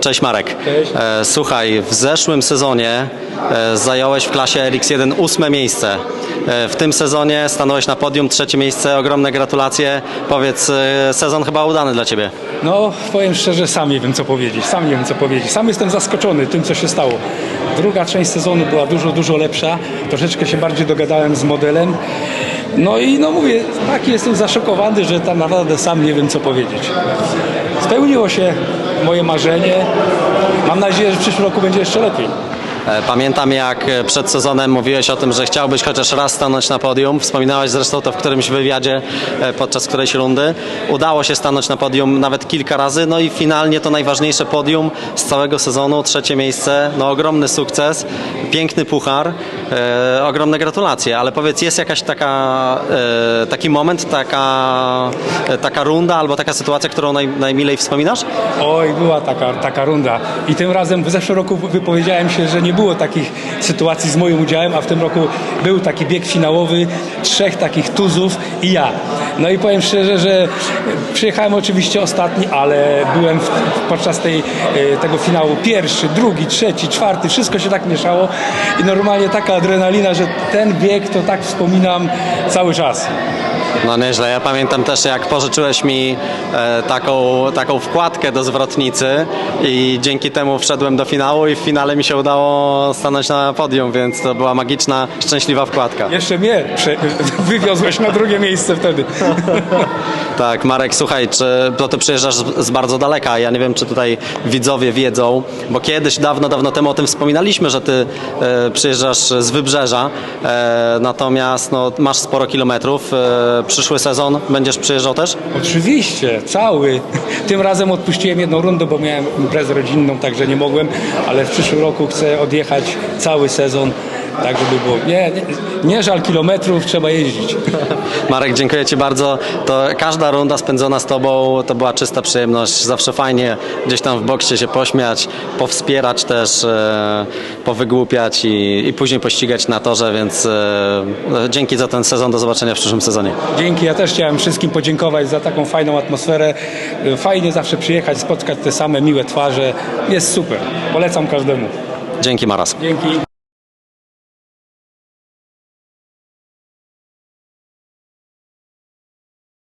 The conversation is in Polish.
Cześć Marek. Cześć. E, Słuchaj, w zeszłym sezonie e, zająłeś w klasie RX1 ósme miejsce. E, W tym sezonie stanąłeś na podium, trzecie miejsce, ogromne gratulacje. Powiedz, sezon chyba udany dla Ciebie. No, powiem szczerze, sam nie wiem co powiedzieć. Sam nie wiem co powiedzieć. Sam jestem zaskoczony tym, co się stało. Druga część sezonu była dużo, dużo lepsza. Troszeczkę się bardziej dogadałem z modelem. No i no mówię, taki jestem zaszokowany, że tam naprawdę sam nie wiem co powiedzieć. Spełniło się moje marzenie. Mam nadzieję, że w przyszłym roku będzie jeszcze lepiej. E, Pamiętam jak e, przed sezonem mówiłeś o tym, że chciałbyś chociaż raz stanąć na podium. Wspominałeś zresztą to w którymś wywiadzie e, podczas którejś rundy. Udało się stanąć na podium nawet kilka razy, no i finalnie to najważniejsze podium z całego sezonu, trzecie miejsce, no ogromny sukces, piękny puchar, e, ogromne gratulacje, ale powiedz, jest jakaś taka, e, taki moment, taka, e, taka runda albo taka sytuacja, którą naj, najmilej wspominasz? Oj, była taka, taka runda. I tym razem w zeszłym roku wypowiedziałem się, że nie było takich sytuacji z moim udziałem, a w tym roku był taki bieg finałowy, trzech takich tuzów i ja. No i powiem szczerze, że przyjechałem oczywiście ostatni, ale byłem w, podczas tej, e, tego finału pierwszy, drugi, trzeci, czwarty, wszystko się tak mieszało i normalnie taka adrenalina, że ten bieg to tak wspominam cały czas. No nieźle. Ja pamiętam też, jak pożyczyłeś mi e, taką, taką wkładkę do zwrotnicy i dzięki temu wszedłem do finału i w finale mi się udało stanąć na podium, więc to była magiczna, szczęśliwa wkładka. Jeszcze mnie prze- wywiozłeś na drugie miejsce wtedy. Tak, Marek, słuchaj, czy to ty przyjeżdżasz z, bardzo daleka? Ja nie wiem, czy tutaj widzowie wiedzą, bo kiedyś, dawno, dawno temu o tym wspominaliśmy, że ty e, przyjeżdżasz z wybrzeża, e, natomiast no, masz sporo kilometrów. E, przyszły sezon będziesz przyjeżdżał też? Oczywiście, cały. Tym razem odpuściłem jedną rundę, bo miałem imprezę rodzinną, także nie mogłem, ale w przyszłym roku chcę odjechać cały sezon, tak żeby było. Nie, nie, nie żal kilometrów, trzeba jeździć. Marek, dziękuję Ci bardzo. To każda runda spędzona z Tobą to była czysta przyjemność. Zawsze fajnie gdzieś tam w boksie się pośmiać, powspierać też, e, powygłupiać i, i później pościgać na torze, więc e, dzięki za ten sezon. Do zobaczenia w przyszłym sezonie. Dzięki, ja też chciałem wszystkim podziękować za taką fajną atmosferę. Fajnie zawsze przyjechać, spotkać te same miłe twarze. Jest super. Polecam każdemu. Dzięki Maras. Dzięki.